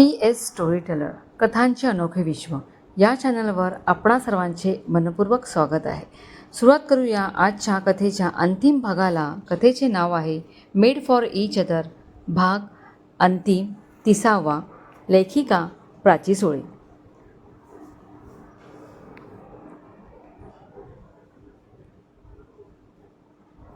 P S story teller कथांचे अनोखे विश्व. या चॅनलवर आपणा सर्वांचे मनपूर्वक स्वागत आहे. सुरुवात करूया आजच्या कथेच्या अंतिम भागाला. कथेचे नाव आहे मेड फॉर ईच अदर भाग अंतिम तिसावा लेखिका प्राची सोळी.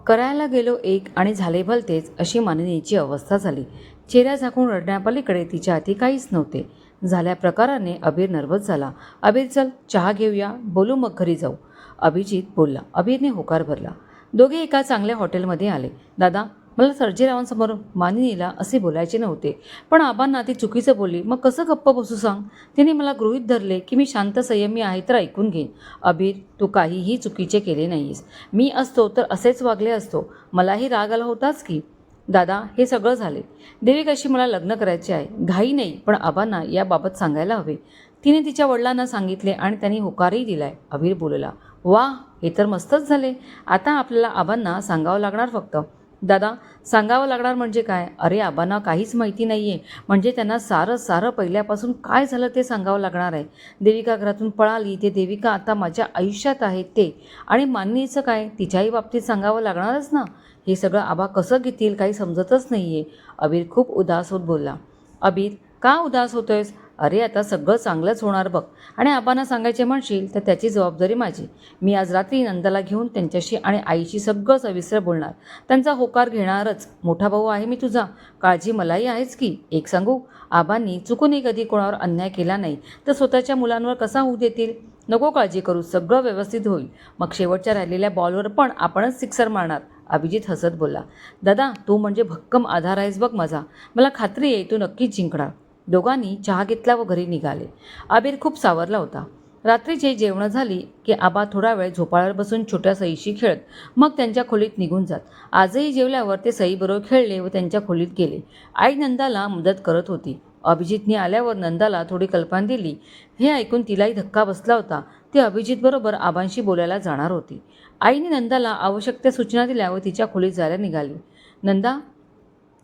करायला गेलो एक आणि झाले भलतेच अशी माननीची अवस्था झाली. चेहऱ्या झाकून रडण्यापलीकडे तिच्या हाती काहीच नव्हते. झाल्या प्रकाराने अबीर नर्वस झाला. अबीर चल चहा घेऊया. बोलू मग घरी जाऊ. अभिजित बोलला. अबीरने होकार भरला. दोघे एका चांगल्या हॉटेलमध्ये आले. दादा मला सर्जेरावांसमोर मानिनीला असे बोलायचे नव्हते. पण आबांना ती चुकीचं बोलली. मग कसं गप्प बसू सांग? तिने मला गृहीत धरले की मी शांत संयमी आहे तर ऐकून घेईन. अबीर तू काहीही चुकीचे केले नाहीस. मी असतो तर असेच वागले असतो. मलाही राग आला होताच की. दादा हे सगळं झाले. देविकाशी मला लग्न करायचे आहे. घाई नाही पण आबांना याबाबत सांगायला हवे. तिने तिच्या वडिलांना सांगितले आणि त्यांनी होकारही दिलाय. अबीर बोलला वा हे तर मस्तच झाले. आता आपल्याला आबांना सांगावं लागणार फक्त. दादा सांगावं लागणार म्हणजे काय? अरे आबांना काहीच माहिती नाही आहे म्हणजे त्यांना सारं सारं पहिल्यापासून काय झालं ते सांगावं लागणार आहे. देविका घरातून पळाली ते देविका आता माझ्या आयुष्यात आहे ते. आणि मान्यचं काय? तिच्याही बाबतीत सांगावं लागणारच ना. हे सगळं आबा कसं घेतील काही समजतच नाही आहे अबीर खूप उदास होत बोलला. अबीर का उदास होतोयस? अरे आता सगळं चांगलंच होणार बघ. आणि आबांना सांगायचे म्हणशील तर त्याची जबाबदारी माझी. मी आज रात्री नंदाला घेऊन त्यांच्याशी आणि आईशी सगळं सविस्तर बोलणार. त्यांचा होकार घेणारच. मोठा भाऊ आहे मी तुझा. काळजी मलाही आहेच की. एक सांगू? आबांनी चुकूनही कधी कोणावर अन्याय केला नाही. तर स्वतःच्या मुलांवर कसा होऊ देतील? नको काळजी करू. सगळं व्यवस्थित होईल. मग शेवटच्या राहिलेल्या बॉलवर पण आपणच सिक्सर मारणार. अभिजित हसत बोलला दादा तू म्हणजे भक्कम आधार आहेस बघ माझा. मला खात्री आहे तू नक्कीच जिंकणार. दोघांनी चहा घेतला व घरी निघाले. आबीर खूप सावरला होता. रात्रीची जेवणं झाली की आबा थोडा वेळ झोपाळ्यावर बसून छोट्या सईशी खेळत मग त्यांच्या खोलीत निघून जात. आजही जेवल्यावर ते सईबरोबर खेळले व त्यांच्या खोलीत गेले. आई नंदाला मदत करत होती. अभिजितने आल्यावर नंदाला थोडी कल्पना दिली. हे ऐकून तिलाही धक्का बसला होता. ती अभिजितबरोबर आबांशी बोलायला जाणार होती. आईने नंदाला आवश्यक त्या सूचना दिल्या व तिच्या खोलीत जायला निघाली. नंदा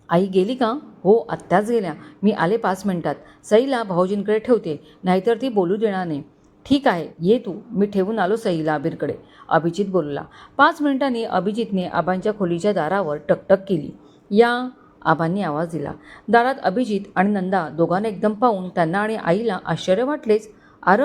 आई गेली का? हो आत्ताच गेल्या. मी आले पाच मिनिटात. सईला भाऊजींकडे ठेवते. नाहीतर ती बोलू देणार नाही. ठीक आहे. ये तू. मी ठेवून आलो सईला आबीरकडे. अभिजित बोलला. पाच मिनिटांनी अभिजितने आबांच्या खोलीच्या दारावर टकटक केली. या आबांनी आवाज दिला. दारात अभिजित आणि नंदा दोघांना एकदम पाहून त्यांना आणि आईला आश्चर्य वाटलेच. अरे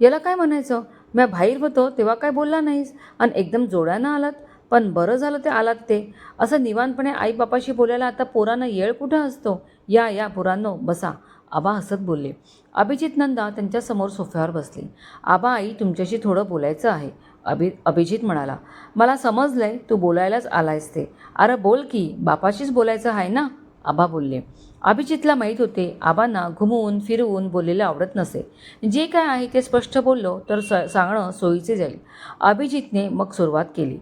याला काय म्हणायचं? म्या बाहेर होतो तेव्हा काय बोलला नाहीस? आणि एकदम जोड्यानं आलात. पण बरं झालं ते आलात ते. असं निवांतपणे आईबापाशी बोलायला आता पोरांना येळ कुठं असतो? या या पोरांनो बसा. आबा हसत बोलले. अभिजित नंदा त्यांच्यासमोर सोफ्यावर बसले. आबा आई तुमच्याशी थोडं बोलायचं आहे. अभि अभिजित म्हणाला मला समजलं आहे तू बोलायलाच आलायस ते. अरे बोल की बापाशीच बोलायचं आहे ना? आबा बोलले अभिजितला माहीत होते आबांना घुमवून फिरवून बोललेलं आवडत नसे. जे काय आहे ते स्पष्ट बोललो तर स सांगणं सोयीचे जाईल. अभिजितने मग सुरुवात केली.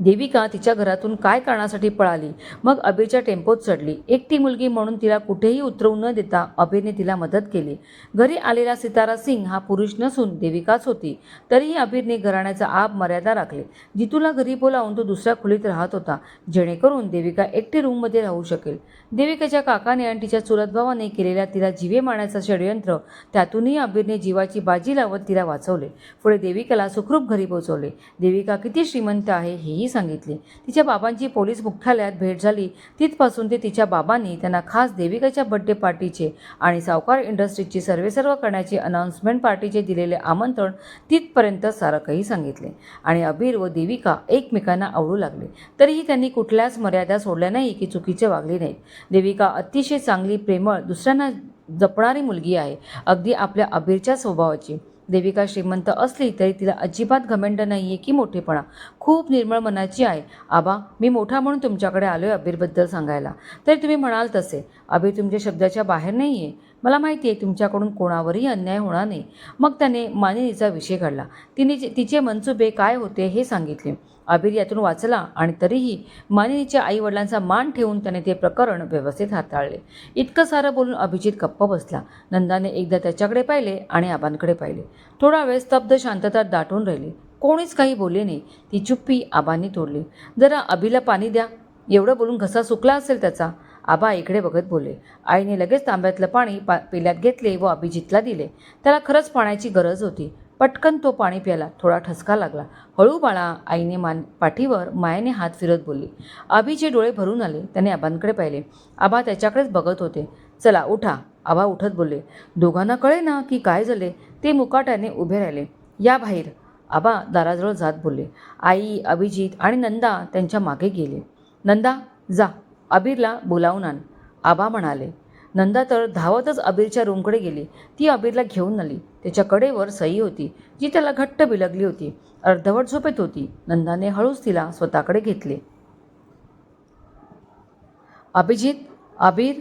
देविका तिच्या घरातून काय कारणासाठी पळाली? मग अबीरच्या टेम्पोत चढली. एकटी मुलगी म्हणून तिला कुठेही उतरवू न देता अबीरने तिला मदत केली. घरी आलेला सितारा सिंग हा पुरुष नसून देविकाच होती. तरीही अबीरने घराण्याचा आप मर्यादा राखली. जितूला घरी बोलावून तो दुसऱ्या खोलीत राहत होता जेणेकरून देविका एकटी रूममध्ये राहू शकेल. देविकाच्या काकाने आणि तिच्या चुलत भावाने केलेल्या तिला जीवे मारण्याचं षडयंत्र त्यातूनही अबीरने जीवाची बाजी लावत तिला वाचवले. पुढे देविकाला सुखरूप घरी पोहोचवले. देविका किती श्रीमंत आहे हेही सांगितले. तिच्या बाबांची पोलीस मुख्यालयात भेट झाली. तिथपासून ते तिच्या बाबांनी त्यांना खास देविकाच्या बड्डे पार्टीचे आणि सावकार इंडस्ट्रीजची सर्वेसर्व करण्याचे अनाऊन्समेंट पार्टीचे दिलेले आमंत्रण तिथपर्यंत सारं काही सांगितले. आणि अबीर व देविका एकमेकांना आवडू लागले. तरीही त्यांनी कुठल्याच मर्यादा सोडल्या नाही की चुकीचे वागले नाहीत. देविका अतिशय चांगली प्रेमळ दुसऱ्यांना जपणारी मुलगी आहे. अगदी आपल्या अबीरच्या स्वभावाची. देविका श्रीमंत असली तरी तिला अजिबात घमंड नाही आहे की मोठेपणा. खूप निर्मळ मनाची आहे. आबा मी मोठा म्हणून तुमच्याकडे आलो आहे अबीरबद्दल सांगायला. तरी तुम्ही म्हणाल तसे. अबीर तुमच्या शब्दाच्या बाहेर नाही आहे मला माहिती आहे तुमच्याकडून कोणावरही अन्याय होणार नाही. मग त्याने मानिनीचा विषय काढला तिने तिचे मनसुबे काय होते हे सांगितले. अबीर यातून वाचला आणि तरीही मानिनीच्या आईवडिलांचा मान ठेवून त्याने ते प्रकरण व्यवस्थित हाताळले. इतकं सारं बोलून अभिजित गप्प बसला. नंदाने एकदा त्याच्याकडे पाहिले आणि आबांकडे पाहिले. थोडा वेळ स्तब्ध शांतता दाटून राहिली. कोणीच काही बोलले नाही. ती चुप्पी आबांनी तोडली. जरा अभिला पाणी द्या. एवढं बोलून घसा सुकला असेल त्याचा. आबा इकडे बघत बोलले. आईने लगेच तांब्यातलं पाणी पा पिल्यात घेतले व अभिजितला दिले. त्याला खरंच पाण्याची गरज होती. पटकन तो पाणी प्याला थोडा ठसका लागला. हळू बाळा आईने मान पाठीवर मायाने हात फिरत बोलली. आबीचे डोळे भरून आले त्याने आबांकडे पाहिले. आबा त्याच्याकडेच बघत होते. चला उठा. आबा उठत बोलले. दोघांना कळे ना की काय झाले? ते मुकाट्याने उभे राहिले. या बाहेर. आबा दाराजवळ जात बोलले. आई अभिजित आणि नंदा त्यांच्या मागे गेले. नंदा जा. अबीरला बोलावून आण. आबा म्हणाले नंदा तर धावतच अबीरच्या रूमकडे गेली. ती अबीरला घेऊन आली. त्याच्या कडेवर सई होती जी त्याला घट्ट बिलगली होती. अर्धवट झोपेत होती. नंदाने हळूच तिला स्वतःकडे घेतले. अभिजित अबीर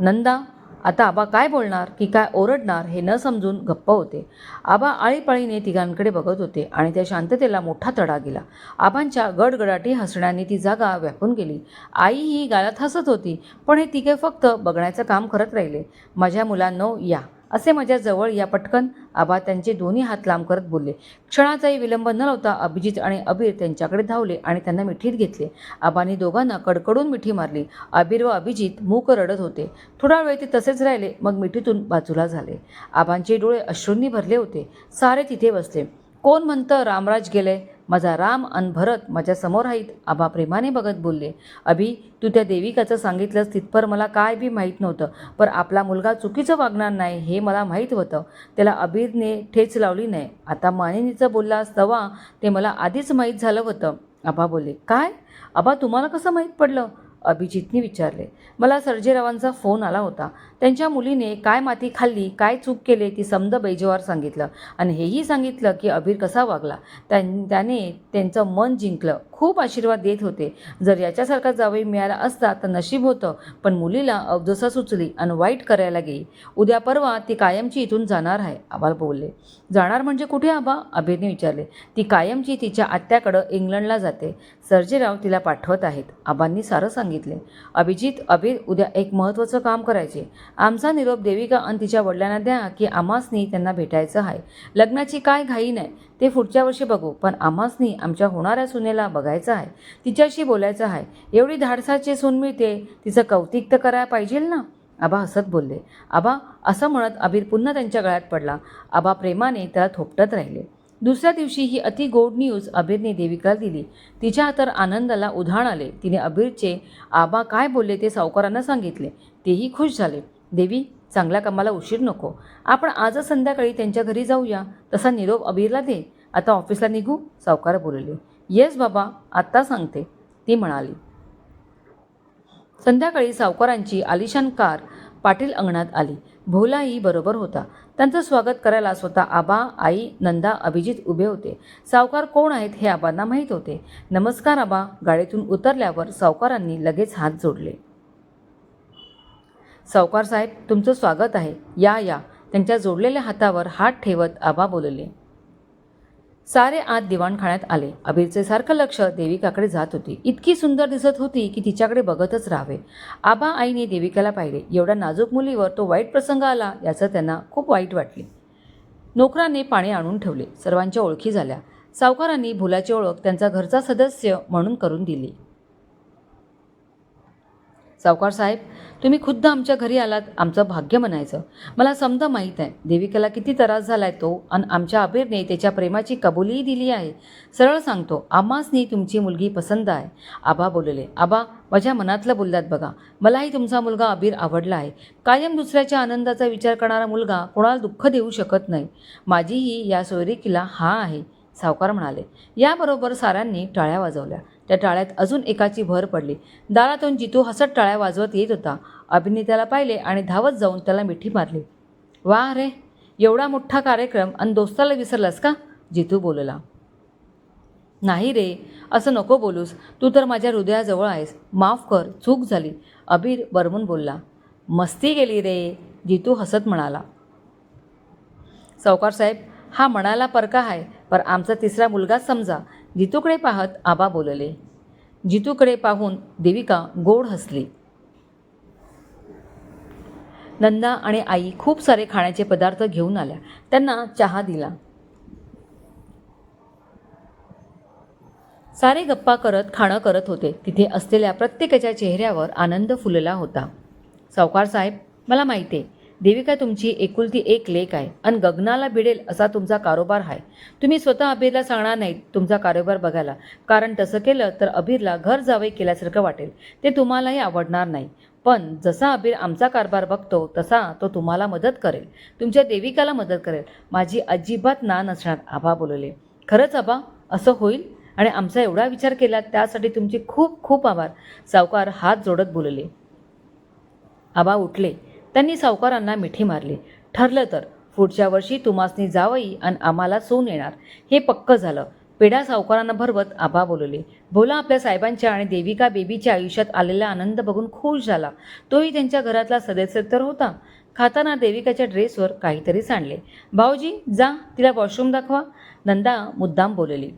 नंदा आता आबा काय बोलणार की काय ओरडणार हे न समजून गप्प होते. आबा आळीपाळीने तिघांकडे बघत होते आणि त्या शांततेला मोठा तडा गेला. आबांच्या गडगडाटी हसण्याने ती जागा व्यापून गेली. आई ही गालात हसत होती पण हे तिघे फक्त बघण्याचं काम करत राहिले. माझ्या मुलांनो या. असे माझ्या जवळ या पटकन आबा त्यांचे दोन्ही हात लांब करत बोलले. क्षणाचाही विलंब न लावता अभिजित आणि अबीर त्यांच्याकडे धावले आणि त्यांना मिठीत घेतले. आबांनी दोघांना कडकडून मिठी मारली. अबीर व अभिजित मूक रडत होते. थोडा वेळ ते तसेच राहिले मग मिठीतून बाजूला झाले. आबांचे डोळे अश्रूंनी भरले होते. सारे तिथे बसले. कोण म्हणतं रामराज गेले माझा राम अन भरत माझ्यासमोर आहेत. आबा प्रेमाने बघत बोलले अभि तू त्या देविकाचं सांगितलंस तिथपर मला काय बी माहीत नव्हतं पर आपला मुलगा चुकीचं वागणार नाही हे मला माहीत होतं. त्याला अबीरने ठेच लावली नाही. आता मानिनीचं बोललास तवा ते मला आधीच माहीत झालं होतं. आबा बोलले काय? आबा तुम्हाला कसं माहीत पडलं? अभिजितने विचारले मला सर्जेरावांचा फोन आला होता. त्यांच्या मुलीने काय माती खाल्ली काय चूक केले ती समद बैजवार सांगितलं. आणि हेही सांगितलं की अबीर कसा वागला. त्यां त्याने त्यांचं मन जिंकलं. खूप आशीर्वाद देत होते. जर याच्यासारखा जावई मिळाला असता तर नशीब होतं पण मुलीला अवदसा सुचली आणि वाईट करायला गेली. उद्या परवा ती कायमची इथून जाणार आहे आबा बोलले. जाणार म्हणजे कुठे आबा? अबीरने विचारले. ती कायमची तिच्या आत्याकडं इंग्लंडला जाते. सर्जेराव तिला पाठवत आहेत. आबांनी सारं सांगितले. अभिजित अबीर उद्या एक महत्त्वाचं काम करायचे. आमचा निरोप देविका आणि तिच्या वडिलांना द्या की आम्हासनी त्यांना भेटायचं आहे. लग्नाची काय घाई नाही ते पुढच्या वर्षी बघू. पण आम्हासनी आमच्या होणाऱ्या सुनेला बघायचं आहे तिच्याशी बोलायचं आहे. एवढी धाडसाची सून मिळते तिचं कौतिक तर करायला पाहिजे ना? आबा हसत बोलले. आबा असं म्हणत अबीर पुन्हा त्यांच्या गळ्यात पडला. आबा प्रेमाने त्याला थोपटत राहिले. दुसऱ्या दिवशी ही अति गोड न्यूज अबीरने देविकाला दिली. तिच्या तर आनंदाला उधाण आले. तिने अबीरचे आबा काय बोलले? ते सावकारांना सांगितले. तेही खुश झाले. देवी चांगल्या कामाला उशीर नको. आपण आजच संध्याकाळी त्यांच्या घरी जाऊया. तसा निरोप अबीरला दे. आता ऑफिसला निघू सावकार बोलले. येस बाबा आत्ता सांगते. ती म्हणाली. संध्याकाळी सावकारांची आलिशान कार पाटील अंगणात आली. भोलाही बरोबर होता. त्यांचं स्वागत करायला स्वतः आबा आई नंदा अभिजित उभे होते. सावकार कोण आहेत हे आबांना माहीत होते. नमस्कार आबा गाडीतून उतरल्यावर सावकारांनी लगेच हात जोडले. सावकार साहेब तुमचं स्वागत आहे. या या. त्यांच्या जोडलेल्या हातावर हात ठेवत आबा बोलले. सारे आत दिवाणखाण्यात आले. अबीरचे सारखं लक्ष देविकाकडे जात होती. इतकी सुंदर दिसत होती की तिच्याकडे बघतच राहावे. आबा आईने देविकाला पाहिले. एवढ्या नाजूक मुलीवर तो वाईट प्रसंग आला याचं त्यांना खूप वाईट वाटले. नोकराने पाणी आणून ठेवले. सर्वांच्या ओळखी झाल्या. सावकारांनी भुलाची ओळख त्यांचा घरचा सदस्य म्हणून करून दिली. सावकार साहेब तुम्ही खुद्द आमच्या घरी आलात आमचं भाग्य म्हणायचं. मला समजा माहीत आहे देविकेला किती त्रास झाला आहे तो आणि आमच्या अबीरने त्याच्या प्रेमाची कबुलीही दिली आहे. सरळ सांगतो आम्हासनी तुमची मुलगी पसंत आहे. आबा बोलले आबा माझ्या मनातलं बोललात बघा. मलाही तुमचा मुलगा अबीर आवडला आहे. कायम दुसऱ्याच्या आनंदाचा विचार करणारा मुलगा कोणाला दुःख देऊ शकत नाही. माझीही या सोयरिकीला हा आहे. सावकार म्हणाले. याबरोबर साऱ्यांनी टाळ्या वाजवल्या. त्या टाळ्यात अजून एकाची भर पडली. दारातून जितू हसत टाळ्या वाजवत येत होता. अभिनेत्याला पाहिले आणि धावत जाऊन त्याला मिठी मारली. वा रे एवढा मोठा कार्यक्रम आणि दोस्ताला विसरलास का? जितू बोलला. नाही रे असं नको बोलूस. तू तर माझ्या हृदयाजवळ आहेस. माफ कर चूक झाली. अबीर बरमून बोलला. मस्ती गेली रे जितू हसत म्हणाला. सावकार साहेब हा म्हणाला परका आहे पर आमचा तिसरा मुलगा समजा जितूकडे पाहत आबा बोलले. जितूकडे पाहून देविका गोड हसली. नंदा आणि आई खूप सारे खाण्याचे पदार्थ घेऊन आल्या. त्यांना चहा दिला. सारे गप्पा करत खाणं करत होते. तिथे असलेल्या प्रत्येकाच्या चेहऱ्यावर आनंद फुलला होता. सावकार साहेब मला माहिती आहे देविका तुमची एकुलती एक लेख आहे आणि गगनाला भिडेल असा तुमचा कारोबार आहे. तुम्ही स्वतः अबीरला सांगणार नाहीत तुमचा कारोबार बघायला. कारण तसं केलं तर अबीरला घर जावे केल्यासारखं वाटेल. ते तुम्हालाही आवडणार नाही. पण जसा अबीर आमचा कारभार बघतो तसा तो तुम्हाला मदत करेल. तुमच्या देविकाला मदत करेल. माझी अजिबात ना नसणार आबा बोलले. खरंच आबा असं होईल? आणि आमचा एवढा विचार केला त्यासाठी तुमचे खूप खूप आभार. सावकार हात जोडत बोलले. आबा उठले. त्यांनी सावकारांना मिठी मारली. ठरलं तर पुढच्या वर्षी तुमासनी जावई आणि आम्हाला सोन येणार. हे पक्कं झालं. पेढा सावकारांना भरवत आबा बोलले भोला आपल्या साहेबांच्या आणि देविका बेबीच्या आयुष्यात आलेला आनंद बघून खुश झाला. तोही त्यांच्या घरातला सदस्य तर होता. खाताना देविकाच्या ड्रेसवर काहीतरी सांडले. भाऊजी जा तिला वॉशरूम दाखवा. नंदा मुद्दाम बोलली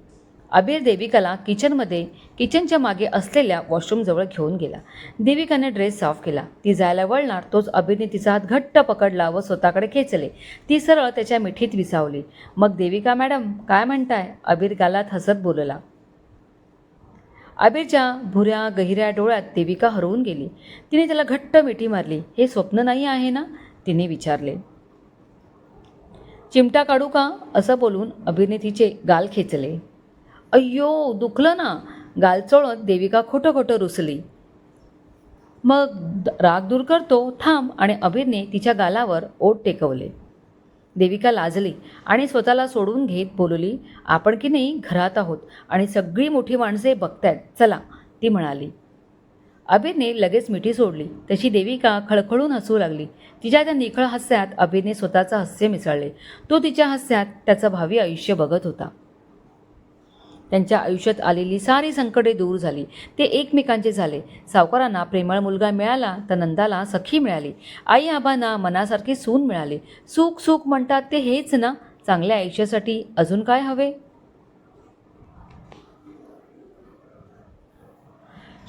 अबीर देविकाला किचनमध्ये किचनच्या मागे असलेल्या वॉशरूमजवळ घेऊन गेला. देविकाने ड्रेस साफ केला. ती जायला वळणार तोच अबीरने तिचा हात घट्ट पकडला व स्वतःकडे खेचले. ती सरळ त्याच्या मिठीत विसावली. मग देविका मॅडम काय म्हणताय? अबीर गालात हसत बोलला. अबीरच्या भुऱ्या गहिऱ्या डोळ्यात देविका हरवून गेली. तिने त्याला घट्ट मिठी मारली. हे स्वप्न नाही आहे ना? तिने विचारले. चिमटा काढू का? असं बोलून अबीरने तिचे गाल खेचले. अय्यो दुखलं ना. गाल चोळत देविका खोटं खोटं रुसली. मग राग दूर करतो थांब आणि अबीरने तिच्या गालावर ओट टेकवले. देविका लाजली आणि स्वतःला सोडून घेत बोलली आपण की नाही घरात आहोत आणि सगळी मोठी माणसे बघतायत चला ती म्हणाली. अबीरने लगेच मिठी सोडली. तशी देविका खळखळून हसू लागली. तिच्या त्या निखळ हास्यात अबीरने स्वतःचं हास्य मिसळले. तो तिच्या हास्यात त्याचं भावी आयुष्य बघत होता. त्यांच्या आयुष्यात आलेली सारी संकटे दूर झाली. ते एकमेकांचे झाले. सावकारांना प्रेमळ मुलगा मिळाला तर नंदाला सखी मिळाली. आई आबांना मनासारखी सून मिळाली. सुख सुख म्हणतात ते हेच ना? चांगल्या आयुष्यासाठी अजून काय हवे?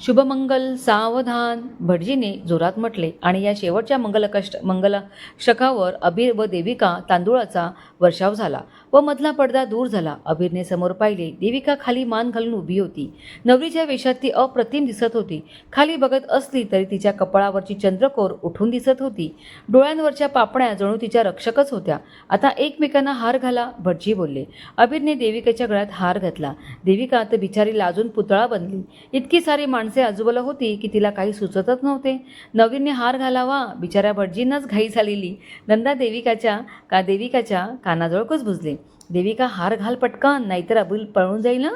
शुभमंगल सावधान भटजीने जोरात म्हटले. आणि या शेवटच्या मंगलकष्ट मंगलाष्टकावर अबीर व देविका तांदूळाचा वर्षाव झाला व मधला पडदा दूर झाला. अबीरने समोर पाहिले. देविका खाली मान घालून उभी होती. नवरीच्या वेशात ती अप्रतिम दिसत होती. खाली बघत असली तरी तिच्या कपाळावरची चंद्रकोर उठून दिसत होती. डोळ्यांवरच्या पापण्या जणू तिच्या रक्षकच होत्या. आता एकमेकांना हार घाला भटजी बोलले. अबीरने देविकेच्या गळ्यात हार घातला. देविका तर बिचारी लाजून पुतळा बनली. इतकी सारी माणसं आजूबाला होती की तिला काही सुचतच नव्हते. नवीनने हार घालावा बिचाऱ्या भटजींनाच घाई झालेली. नंदा देविकाच्या का देविकाच्या कानाजवळ कुजबुजले देविका हार घाल पटकन नाहीतर अबील पळून जाईल ना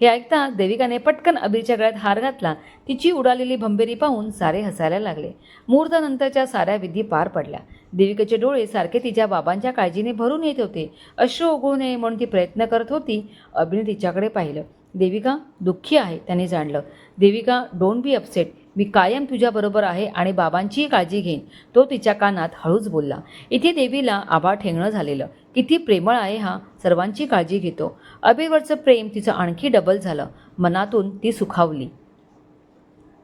हे ऐकता देविकाने पटकन अबीरच्या गळ्यात हार घातला. तिची उडालेली भंबेरी पाहून सारे हसायला लागले. मुहूर्तानंतरच्या साऱ्या विधी पार पडल्या. देविकेचे डोळे सारखे तिच्या बाबांच्या काळजीने भरून येत होते. अश्रू ओघळू नये म्हणून ती प्रयत्न करत होती. अबीने तिच्याकडे पाहिलं. देविका दुःखी आहे त्याने जाणलं. देविका डोंट बी अपसेट मी कायम तुझ्याबरोबर आहे आणि बाबांचीही काळजी घेईन. तो तिच्या कानात हळूच बोलला. इथे देवीला आबा ठेंगणं झालेलं. किती प्रेमळ आहे हा. सर्वांची काळजी घेतो. अबेवरचं प्रेम तिचं आणखी डबल झालं. मनातून ती सुखावली.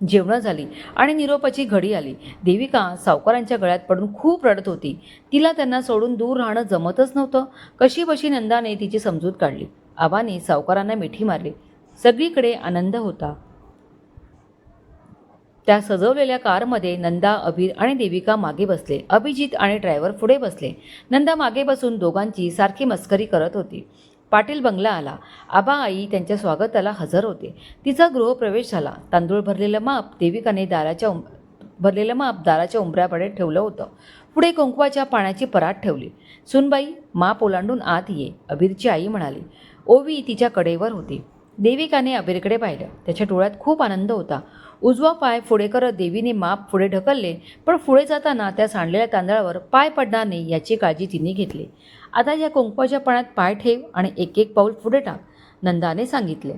जेवणं झाली आणि निरोपाची घडी आली. देविका सावकारांच्या गळ्यात पडून खूप रडत होती. तिला त्यांना सोडून दूर राहणं जमतच नव्हतं. कशी बशी नंदाने तिची समजूत काढली. आबाने सावकारांना मिठी मारली. सगळीकडे आनंद होता. त्या सजवलेल्या कारमध्ये नंदा अबीर आणि देविका मागे बसले. अभिजित आणि ड्रायव्हर पुढे बसले. नंदा मागे बसून दोघांची सारखी मस्करी करत होती. पाटील बंगला आला. आबा आई त्यांच्या स्वागताला हजर होते. तिचा गृहप्रवेश झाला. तांदूळ भरलेलं माप देविकाने दाराच्या उम भरलेलं माप दाराच्या उंबऱ्याकडे ठेवलं होतं. पुढे कुंकवाच्या पाण्याची परात ठेवली. सुनबाई माप ओलांडून आत ये. अबीरची आई म्हणाली ओवी तिच्या कडेवर होती. देविकाने अबीरकडे पाहिलं. त्याच्या डोळ्यात खूप आनंद होता. उजवा पाय पुढे करत देवीने माप पुढे ढकलले पण पुढे जाताना त्या सांडलेल्या तांदळावर पाय पडणार नाही याची काळजी तिने घेतली. आता या कुंकवाच्या पाण्यात पाय ठेव आणि एक एक पाऊल पुढे टाक नंदाने सांगितले.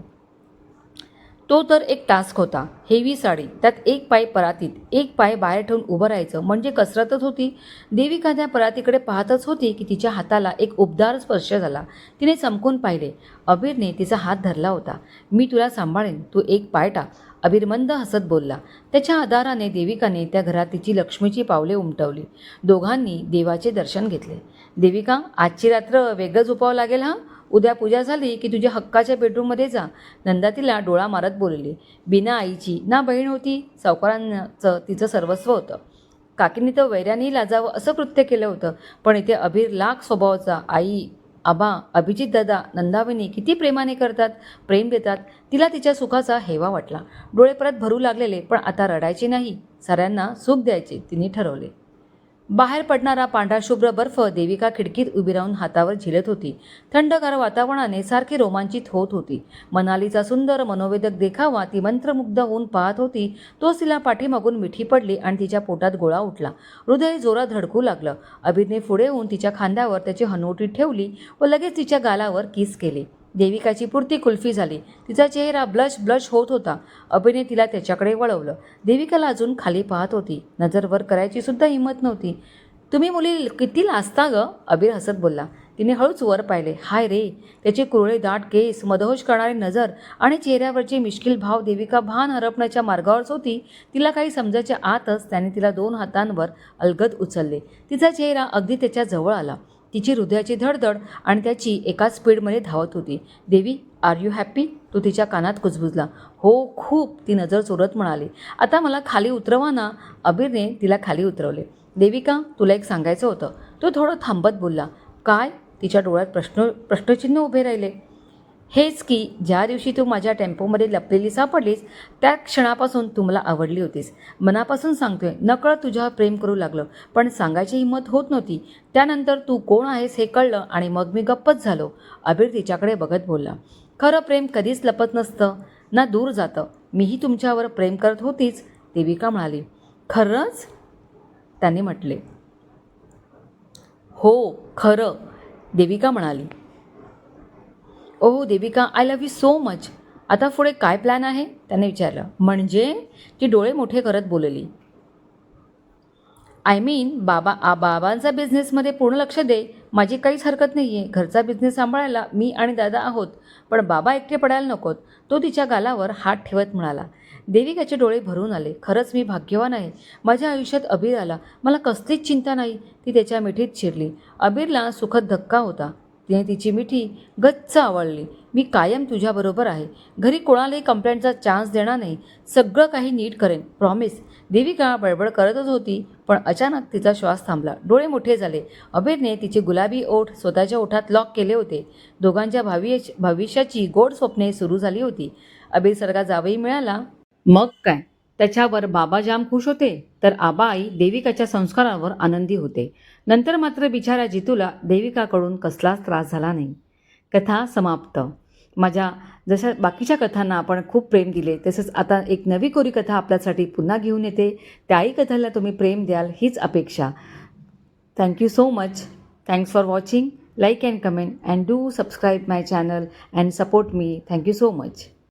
तो तर एक टास्क होता हेवी साडी. त्यात एक पाय परातीत एक पाय बाहेर ठेवून उभं राहायचं. म्हणजे कसरतच होती. देविका त्या परातीकडे पाहतच होती की तिच्या हाताला एक उबदार स्पर्श झाला. तिने चमकून पाहिले. अबीरने तिचा हात धरला होता. मी तुला सांभाळेन. तू एक पाय टाक. अबीर मंद हसत बोलला. त्याच्या आधाराने देविकाने त्या घरात तिची लक्ष्मीची पावले उमटवली. दोघांनी देवाचे दर्शन घेतले. देविका आजची रात्र वेगळं झोपावं लागेल हा? उद्या पूजा झाली की तुझ्या हक्काच्या बेडरूममध्ये जा. नंदा तिला डोळा मारत बोलली बिना आईची ना बहीण होती? सावकारांचं तिचं सर्वस्व होतं. काकीने तर वैऱ्याने लाजावं असं कृत्य केलं होतं. पण इथे अभिर लाख स्वभावाचा आई आबा अभिजित दादा नंदाविनी किती प्रेमाने करतात प्रेम देतात. तिला तिच्या सुखाचा हेवा वाटला. डोळे परत भरू लागलेले पण आता रडायचे नाही. साऱ्यांना सुख द्यायचे तिने ठरवले. बाहेर पडणारा पांढरा शुभ्र बर्फ देविका खिडकीत उभी राहून हातावर झिलत होती. थंडगार वातावरणाने सारखी रोमांचित होत होती. मनालीचा सुंदर मनोवेदक देखावा ती मंत्रमुग्ध होऊन पाहत होती. तोच तिला पाठीमागून मिठी पडली आणि तिच्या पोटात गोळा उठला. हृदय जोरात धडकू लागलं. अभिरने पुढे होऊन तिच्या खांद्यावर त्याची हनुवटी ठेवली व लगेच तिच्या गालावर किस केले. देविकाची पुरती कुल्फी झाली. तिचा चेहरा ब्लश ब्लश होत होता. अभिने तिला त्याच्याकडे वळवलं. देविकाला अजून खाली पाहत होती. नजर वर करायची सुद्धा हिंमत नव्हती. तुम्ही मुली किती लाजता ग? अबीर हसत बोलला. तिने हळूच वर पाहिले. हाय रे त्याचे कुरळे दाट केस मदहोश करणारी नजर आणि चेहऱ्यावरचे मिश्किल भाव देविका भान हरपण्याच्या मार्गावरच होती. तिला काही समजायच्या आतच त्याने तिला दोन हातांवर अलगद उचलले. तिचा चेहरा अगदी त्याच्याजवळ आला. तिची हृदयाची धडधड आणि त्याची एकाच स्पीडमध्ये धावत होती. देवी आर यू हॅप्पी? तो तिच्या कानात कुजबुजला. हो खूप ती नजर चोरत म्हणाली. आता मला खाली उतरवा ना. अबीरने तिला खाली उतरवले. देविका तुला एक सांगायचं होतं. तो थोडं थांबत बोलला. काय? तिच्या डोळ्यात प्रश्न प्रश्नचिन्ह उभे राहिले. हेच की ज्या दिवशी तू माझ्या टेम्पोमध्ये लपलेली सापडलीस त्या क्षणापासून तू मला आवडली होतीस. मनापासून सांगतोय नकळत तुझ्यावर प्रेम करू लागलं पण सांगायची हिंमत होत नव्हती. त्यानंतर तू कोण आहेस हे कळलं आणि मग मी गप्पच झालो. अबीर तिच्याकडे बघत बोलला खरं प्रेम कधीच लपत नसतं ना दूर जातं. मीही तुमच्यावर प्रेम करत होतीच देविका म्हणाली. खरंच? त्याने म्हटले. हो खरं देविका म्हणाली. ओहो Devika I love you so much आता पुढे काय प्लॅन आहे? त्याने विचारलं. म्हणजे ती डोळे मोठे करत बोलली. आय मीन बाबा आ बाबांचा बिझनेसमध्ये पूर्ण लक्ष दे. माझी काहीच हरकत नाही आहे घरचा बिझनेस सांभाळायला मी आणि दादा आहोत. पण बाबा एकटे पडायला नकोत. तो तिच्या गालावर हात ठेवत म्हणाला. देविकाचे डोळे भरून आले. खरंच मी भाग्यवान आहे. माझ्या आयुष्यात अबीर आला. मला कसलीच चिंता नाही. ती त्याच्या मिठीत शिरली अबीरला सुखद धक्का होता. तिने तिची मिठी गच्च आवडली मी कायम तुझ्याबरोबर आहे. घरी कोणालाही कंप्लेंटचा चान्स देणार नाही. सगळं काही नीट करेन. प्रॉमिस देविका बडबड करतच होती पण अचानक तिचा श्वास थांबला. डोळे मोठे झाले. अबीरने तिचे गुलाबी ओठ स्वतःच्या ओठात लॉक केले होते. दोघांच्या भावी भविष्याची गोड स्वप्ने सुरू झाली होती. अबीर सरगा जावई मिळाला. मग काय? त्याच्यावर बाबा जाम खुश होते तर आबा आई देविकाच्या संस्कारावर आनंदी होते. नंतर मात्र बिचाऱ्या जितूला देविकाकडून कसलाच त्रास झाला नाही. कथा समाप्त. माझ्या जशा बाकीच्या कथांना आपण खूप प्रेम दिले तसंच आता एक नवी कोरी कथा आपल्यासाठी पुन्हा घेऊन येते. त्याही कथाला तुम्ही प्रेम द्याल हीच अपेक्षा. Thank you so much thanks for watching like and comment and do subscribe my channel and support me thank you so much